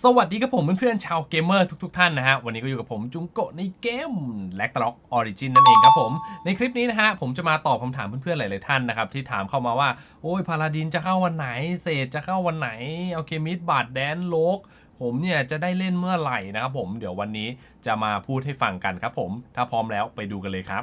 สวัสดีครับผมเพื่อนๆชาวเกมเมอร์ทุกๆท่านนะฮะ วันนี้ก็อยู่กับผมจุงโกะในเกมแล็กตล็อกออริจินนั่นเองครับผม ในคลิปนี้นะฮะ ผมจะมาตอบคำถามเพื่อนๆหลายๆท่านนะครับ ที่ถามเข้ามาว่า โอ้ยพาลาดินจะเข้าวันไหน เศษจะเข้าวันไหนเอาเคมิดบาดแดนโลกผมเนี่ยจะได้เล่นเมื่อไหร่นะครับผมเดี๋ยววันนี้จะมาพูดให้ฟังกันครับผม ถ้าพร้อมแล้วไปดูกันเลยครับ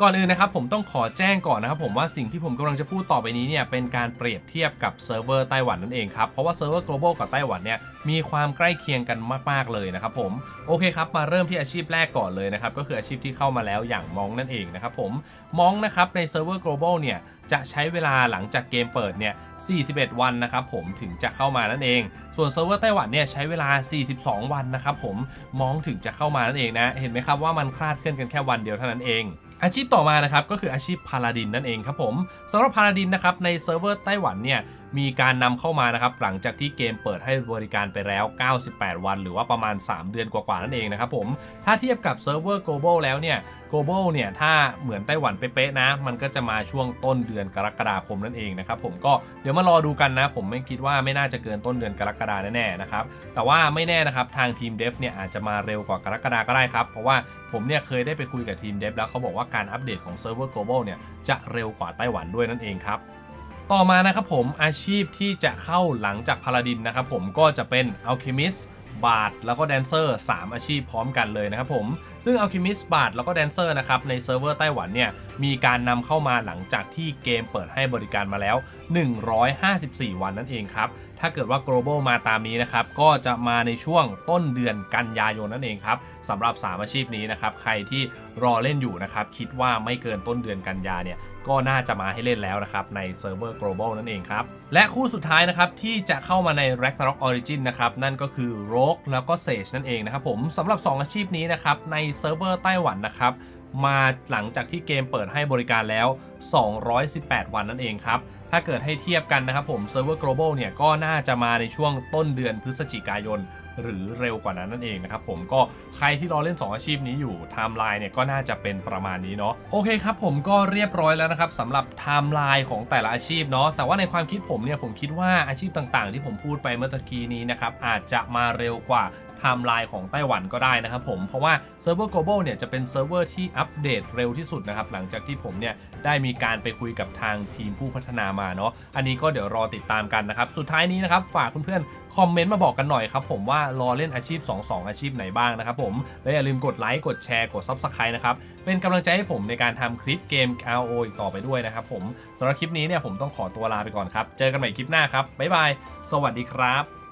ก่อนอื่นนะครับผมต้องขอแจ้งก่อนนะครับผมว่าสิ่งที่ผมกำลังจะพูดต่อไปนี้เนี่ยเป็นการเปรียบเทียบกับเซิร์ฟเวอร์ไต้หวันนั่นเองครับ เพราะว่าเซิร์ฟเวอร์ global กับไต้หวันเนี่ยมีความใกล้เคียงกันมาก ๆ เลยนะครับผมโอเคครับมาเริ่มที่อาชีพแรกก่อนเลยนะครับก็คืออาชีพที่เข้ามาแล้วอย่างมองนั่นเองนะครับผมมองนะครับในเซิร์ฟเวอร์ global เนี่ยจะใช้เวลาหลังจากเกมเปิดเนี่ย41 วันนะครับผมถึงจะเข้ามานั่นเอง ส่วนเซิร์ฟเวอร์ไต้หวันเนี่ยใช้เวลา 42 วันนะครับผมมองถึงจะเข้ามานั่นเองนะเห็นไหมครับว่ามันคลาดเคลื่อนกันแค่วันเดียวเท่านั้นเอง อาชีพต่อมานะครับก็คืออาชีพพาลาดินนั่นเองครับผมสำหรับพาลาดินนะครับในเซิร์ฟเวอร์ไต้หวันเนี่ย มีการนำเข้ามานะครับหลังจากที่เกมเปิดให้บริการไปแล้ว 98 วัน หรือว่าประมาณ 3 เดือนกว่าๆนั่นเองนะครับผมถ้าเทียบกับเซิร์ฟเวอร์ global แล้วเนี่ย global เนี่ยถ้าเหมือนไต้หวันเป๊ะๆนะ มันก็จะมาช่วงต้นเดือนกรกฎาคมนั่นเองนะครับผมก็เดี๋ยวมารอดูกันนะ ผมไม่คิดว่าไม่น่าจะเกินต้นเดือนกรกฎาแน่ๆนะครับแต่ว่าไม่แน่นะครับทางทีมเดฟเนี่ยอาจจะมาเร็วกว่ากรกฎาก็ได้ครับเพราะว่าผมเนี่ยเคยได้ไปคุยกับทีมเดฟแล้วเขาบอกว่าการอัปเดตของเซิร์ฟเวอร์ global เนี่ยจะเร็วกว่าไต้หวันด้วยนั่นเองครับ ต่อมานะครับผมอาชีพที่จะเข้าหลังจากพาลาดินนะครับผมก็จะเป็นอัลเคมิสบาร์ดแล้วก็แดนเซอร์3อาชีพพร้อมกันเลยนะครับผม ซึ่งอัลเคมิสบาร์ดแล้วก็แดนเซอร์นะครับในเซิร์ฟเวอร์ไต้หวันเนี่ยมีการนำเข้ามาหลังจากที่เกมเปิดให้บริการมาแล้ว 154 วันนั่นเองครับ ถ้าเกิดว่า global มาตามนี้นะครับ ก็จะมาในช่วงต้นเดือนกันยายนนั่นเองครับสำหรับ 3 อาชีพนี้นะครับ ใครที่รอเล่นอยู่นะครับ คิดว่าไม่เกินต้นเดือนกันยาเนี่ยก็น่าจะมาให้เล่นแล้วนะครับในเซิร์ฟเวอร์ global นั่นเองครับ และคู่สุดท้ายนะครับที่จะเข้ามาใน Ragnarok Origin นะครับนั่นก็คือ Rogue แล้วก็ Sage นั่นเองนะครับผมสำหรับ 2 อาชีพนี้นะครับในเซิร์ฟเวอร์ไต้หวันนะครับ มาหลังจากที่เกมเปิดให้บริการแล้ว 218 วันนั่นเองครับ ถ้าเกิดให้เทียบกันนะครับผมเซิร์ฟเวอร์ global เนี่ยก็น่าจะมาในช่วงต้นเดือนพฤศจิกายน หรือเร็วกว่านั้นนั่นเองนะครับผมก็ใครที่รอเล่น 2 อาชีพนี้อยู่ไทม์ไลน์เนี่ยก็น่าจะเป็นประมาณนี้เนาะโอเคครับผมก็เรียบร้อยแล้วนะครับสำหรับไทม์ไลน์ของแต่ละอาชีพเนาะแต่ว่าในความคิดผมเนี่ยผมคิดว่าอาชีพต่างๆ ที่ผมพูดไปเมื่อตะกี้นี้นะครับอาจจะมาเร็วกว่า ทม์ไลน์ของไต้หวันก็ได้นะครับผม เพราะว่าเซิร์ฟเวอร์ global เนี่ยจะเป็นเซิร์ฟเวอร์ที่อัปเดตเร็วที่สุดนะครับ หลังจากที่ผมเนี่ยได้มีการไปคุยกับทางทีมผู้พัฒนามาเนาะ อันนี้ก็เดี๋ยวรอติดตามกันนะครับ สุดท้ายนี้นะครับ ฝากเพื่อนๆ คอมเมนต์มาบอกกันหน่อยครับผมว่ารอเล่นอาชีพ 2 2 อาชีพไหนบ้างนะครับผม และอย่าลืมกดไลค์ กดแชร์ กด Subscribe นะครับ เป็นกำลังใจให้ผมในการทำคลิปเกม RO อีกต่อไปด้วยนะครับผมสำหรับคลิปนี้เนี่ยผมต้องขอตัวลาไปก่อนครับ เจอกันใหม่คลิปหน้าครับบ๊ายบาย สวัสดีครับ